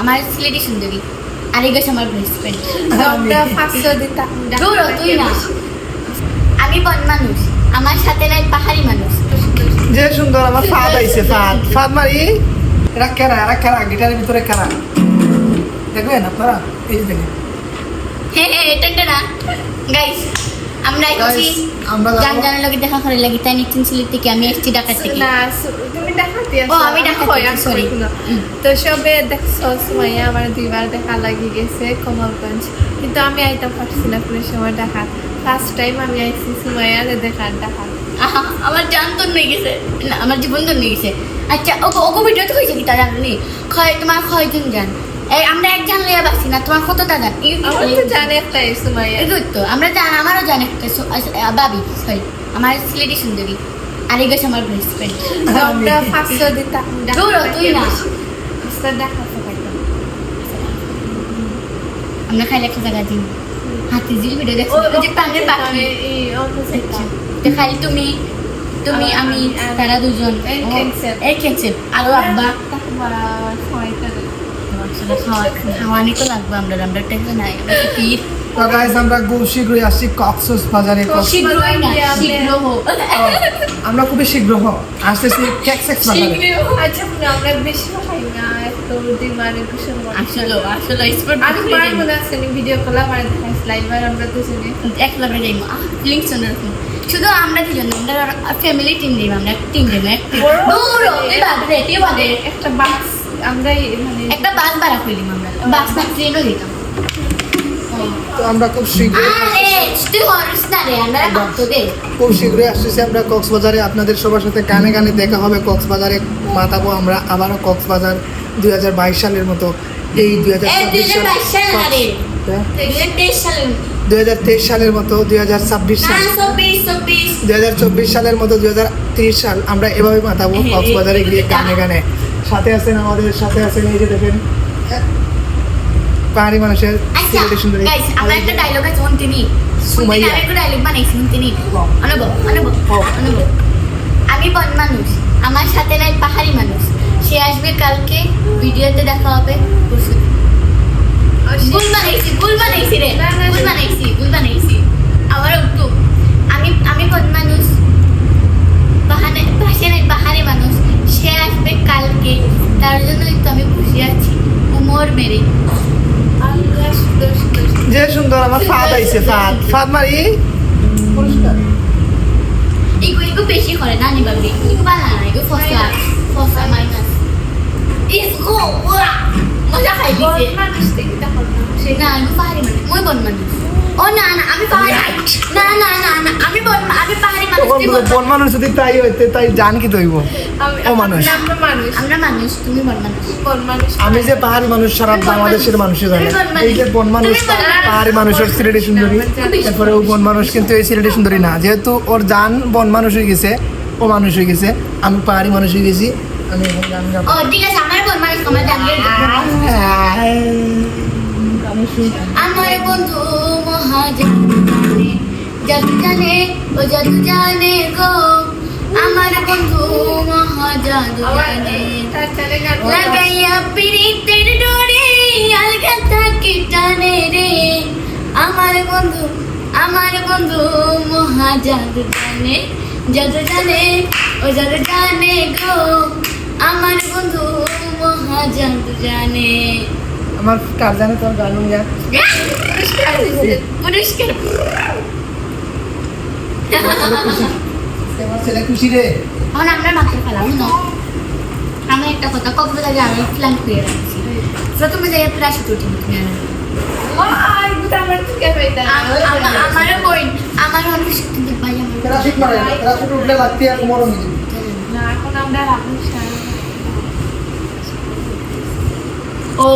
আমার সিলেটি সুন্দরী। আর এই গেছে আমার বেস্ট ফ্রেন্ড হ, তুই না। আমি বন মানুষ। আমার সাথে নাই পাহাড়ি মানুষ। যে সুন্দর আমার ফাদ আইছে ফাদ। ফাদ মারি এরা কেরা এরা কেরা? গিটারের ভিতরে কেরা? দেখবেন আপনারা? এই দেখেন। হে হে এটা না। গাইস আমরা এসেছি জান জানার লোকে দেখা করে লাগি তাই সিলেট থেকে আমি এসেছি ঢাকা থেকে। না তুমি দেখাতে ও, আমি হয়, আছি, তো সবে দেখছ সুমাইয়া আমার দুইবার দেখা লাগি গেছে কমলগঞ্জ। কিন্তু আমি আইতাম পারছি না কোনো সময় দেখা। ফার্স্ট টাইম আমি আইছি সুমাইয়ার দেখার দেখা। আহা, আমার জান তো নিয়ে গেছে। না আমার জীবন তো নিয়ে গেছে। আচ্ছা ওকে ওকে ভিডিও তো হয়েছে কি তা জানি ক্ষয় তোমার কয়জন জান? এই আমরা একজন লইয়া বাসি না তোমার কতটা জান? আমার তো জানে একটাই সুমাইয়া এই তো আমরা জান আমারও জান একটা সু- আস- আ, বাবি সরি আমার সিলেটি সুন্দরী আর এই গেছে আমার বেস্ট ফ্রেন্ড আমরা পাঁচশো দিতাম তুই না। আমরা খাইলে একটা জায়গা হাতি জিল ভিডিও দেখছি যে পাখি। তো খালি তুমি তুমি আমি তারা দুজন। আরও আব্বা। খাওয়া খাওয়ানি তো লাগবে আমরা আমরা নাই। আমরা তো গাইস আমরা খুব শীঘ্রই আসছি কক্সস বাজারে। শীঘ্রই না শীঘ্র আমরা খুবই শীঘ্র হ- আসতেছি কেক্সেক্স বাজারে। আচ্ছা আমরা বেশি খাই না। একটু ডিমান্ড একটু সময় আসলে আসলে স্পট আমি মার মনে আছে ভিডিও কল আমার দেখাইছ লাইভ আর আমরা শুনে রাখুন শুধু আমরা দুজন না, আমরা ফ্যামিলি টিম যাইব আমরা টিম যাইব একটা বড় আমরা মানে একটা বাস ভাড়া করিলাম আমরা। বাস না ট্রেনও দিতাম। তো আমরা খুব শীঘ্রই আরে তুই হরিস না রে আমরা ভক্ত দে খুব শীঘ্রই আসতেছি আমরা কক্সবাজারে। আপনাদের সবার সাথে কানে গানে দেখা হবে কক্সবাজারে মাতাবো আমরা আবারও কক্সবাজার দুই হাজার বাইশ সালের মতো। এই দুই হাজার এই দুই হাজার বাইশ সাল হ্যাঁ? দুই হাজার তেইশ সালের হাজার তেইশ সালের মতো দুই হাজার ছাব্বিশ সাল। হ্যাঁ চব্বিশ চব্বিশ। দুই হাজার চব্বিশ সালের মতো দুই হাজার তিরিশ সাল আমরা এভাবে মাতাবো হ্যাঁ, কক্সবাজারে গিয়ে গানে গানে সাথে আছেন আমাদের সাথে আছেন এই যে দেখেন পাহাড়ি মানুষের আচ্ছা সিলেটি সুন্দরী। আমরা একটা ডায়লগ আছে সুমাইয়া। আমি একটা ডায়লগ বানাইছি শুনতিনি অনুভব অনুভব অনুভব আমি বন মানুষ আমার সাথে নাই পাহাড়ি মানুষ। সে আসবে কালকে ভিডিওতে দেখা হবে। পরশু ভুল বানাইছি ভুল বানাইছি রে না, না, ভুল না। বানাইছি ভুল বানাইছি আবার একটু আমি আমি বন মানুষ পাহাড়ে পাশে নাই পাহাড়ি মানুষ সে আসবে কালকে তার জন্যই তো আমি খুশি আছি। উমর মেরে। আল্লাহ সুন্দর সুন্দর যে সুন্দর আমার ফাদ আইছে ফাদ। ফাদ মারি। পরিষ্কার। ইগো ইগো বেশি করে না নিবাবি ইগো বানা না ইগো ফসা ফসা মাইনাস ইগো ওরা মজা খাই দিছে। মানুষ না ইগো পাহাড়ি মানুষ। মই বন মানুষ। ও না না আমি পাহাড়ি। না না না না আমি পাহাড়ি মানুষ যদি তাই হইতে তাই জান কি তৈব? আমি ও মানুষ। আমরা মানুষ। আমরা মানুষ তুমি বন মানুষ। কোন মানুষ আমি যে পাহাড়ি মানুষ সারা বাংলাদেশের মানুষই জানে। এই যে বন মানুষ। পাহাড়ি মানুষের সিলেটি সুন্দরী। এরপরে ও বন মানুষ কিন্তু এই সিলেটি সুন্দরী না। যেহেতু ওর জান বন মানুষ হয়ে গেছে ও মানুষ হয়ে গেছে। আমি পাহাড়ি মানুষ হয়ে গেছি। আমি এখন গান গাবো। ও ঠিক আছে আমার মানুষ আমার বন্ধু মহাজন। জাদু জানে ও জাদু জানে গো আমার বন্ধু জানে। বলো। লাগাইয়া পিরিতের ডোরে আলগা থাকি টানে রে। আমার বন্ধু আমার বন্ধু মহা জাদু জানে। জাদু জানে ও জাদু জানে গো আমার বন্ধু মহা জাদু জানে। আমার কার জানে তোর গান? গা পুরস্কার। দিছে। ছেলে খুশি রে এখন আমরা মাত্র ফেলাম না? আমি একটা কথা কক্সবাজারে আমি প্ল্যান করে রাখছি। প্রথমে যাই প্রায় শুটিং কিনে আনব ওই, বুঝতে আমার তো কে পাইতা না। আমার বই আমার অনেক শক্তি ভাই আমার প্যারাশুট মারে প্যারাশুট উঠলে লাগতে আর মরণ না এখন আমরা রাখুন ও।